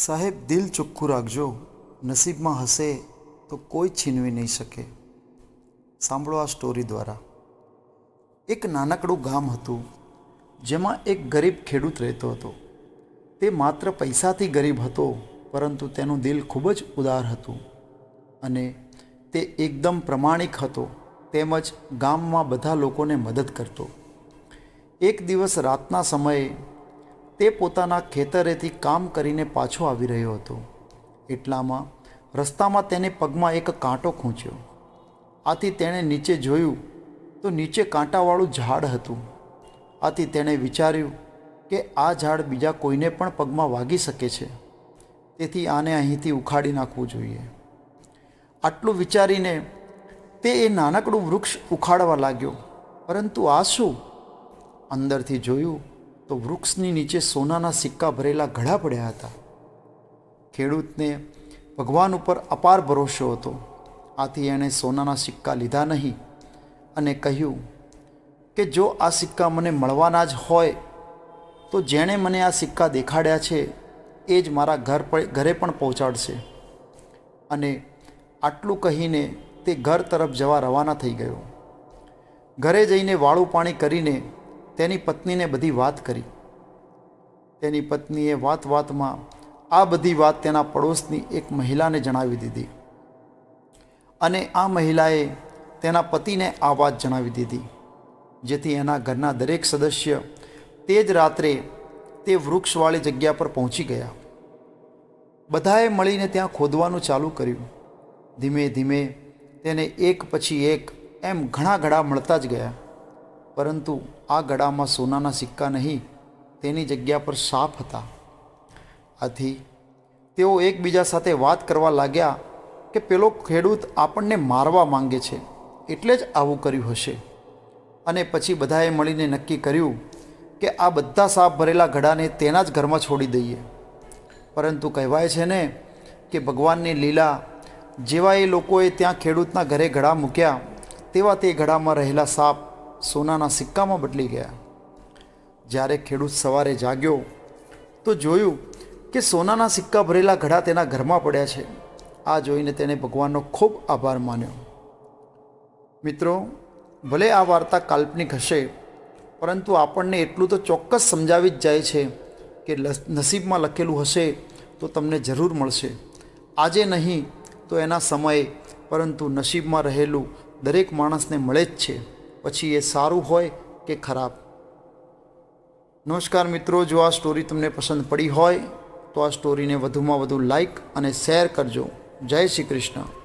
સાહેબ, દિલ ચોખ્ખું રાખજો. નસીબમાં હશે તો કોઈ છીનવી નહીં શકે. સાંભળો આ સ્ટોરી દ્વારા. એક નાનકડું ગામ હતું, જેમાં એક ગરીબ ખેડૂત રહેતો હતો. તે માત્ર પૈસાથી ગરીબ હતો, પરંતુ તેનું દિલ ખૂબ જ ઉદાર હતું અને તે એકદમ પ્રમાણિક હતો, તેમજ ગામમાં બધા લોકોને મદદ કરતો. એક દિવસ રાતના સમયે તે પોતાના ખેતરેથી કામ કરીને પાછો આવી રહ્યો હતો. એટલામાં રસ્તામાં તેને પગમાં એક કાંટો ખૂંચ્યો. આથી તેણે નીચે જોયું તો નીચે કાંટાવાળું ઝાડ હતું. આથી તેણે વિચાર્યું કે આ ઝાડ બીજા કોઈને પણ પગમાં વાગી શકે છે. તેથી આને અહીંથી ઉખાડી નાખવું જોઈએ. આટલું વિચારીને તે એ નાનકડું વૃક્ષ ઉખાડવા લાગ્યો. પરંતુ આ શું? અંદરથી જોયું તો વૃક્ષની નીચે સોનાના સિક્કા ભરેલા ઘડા પડ્યા હતા. ખેડૂતને ભગવાન ઉપર અપાર ભરોસો હતો. આથી એણે સોનાના સિક્કા લીધા નહીં અને કહ્યું કે જો આ સિક્કા મને મળવાના જ હોય, તો જેણે મને આ સિક્કા દેખાડ્યા છે, એ જ મારા ઘર પર ઘરે પણ પહોંચાડશે. અને આટલું કહીને તે ઘર તરફ જવા રવાના થઈ ગયો. ઘરે જઈને વાળું પાણી કરીને તેની પત્નીને બધી વાત કરી. તેની પત્નીએ વાત વાતમાં આ બધી વાત તેના પડોશની એક મહિલાને જણાવી દીધી. અને આ મહિલાએ તેના પતિને આ વાત જણાવી દીધી, જેથી એના ઘરના દરેક સદસ્ય તે જ રાત્રે તે વૃક્ષવાળી જગ્યા પર પહોંચી ગયા. બધાએ મળીને ત્યાં ખોદવાનું ચાલુ કર્યું. ધીમે ધીમે તેને એક પછી એક એમ ઘણા ઘડા મળતા જ ગયા. પરંતુ આ ગળામાં સોનાના સિક્કા નહીં, તેની જગ્યા પર સાપ હતા. આથી તેઓ એકબીજા સાથે વાત કરવા લાગ્યા કે પેલો ખેડૂત આપણને મારવા માંગે છે, એટલે જ આવું કર્યું હશે. અને પછી બધાએ મળીને નક્કી કર્યું કે આ બધા સાપ ભરેલા ઘડાને તેના જ ઘરમાં છોડી દઈએ. પરંતુ કહેવાય છે ને કે ભગવાનની લીલા, જેવા એ લોકોએ ત્યાં ખેડૂતના ઘરે ઘડા મૂક્યા, તેવા તે ઘડામાં રહેલા સાપ સોનાના સિક્કામાં બદલી ગયા. જ્યારે ખેડૂત સવારે જાગ્યો, તો જોયું કે સોનાના સિક્કા ભરેલા ઘડા તેના ઘરમાં પડ્યા છે. આ જોઈને તેણે ભગવાનનો ખૂબ આભાર માન્યો. મિત્રો, ભલે આ વાર્તા કાલ્પનિક હશે, પરંતુ આપણને એટલું તો ચોક્કસ સમજાવી જ જાય છે કે નસીબમાં લખેલું હશે તો તમને જરૂર મળશે. આજે નહીં તો એના સમયે, પરંતુ નસીબમાં રહેલું દરેક માણસને મળે જ છે. પછી એ સારું હોય કે ખરાબ? નમસ્કાર મિત્રો, જો આ સ્ટોરી તમને પસંદ પડી હોય, તો આ સ્ટોરીને વધુમાં વધુ લાઈક અને શેર કરજો. જય શ્રી કૃષ્ણ.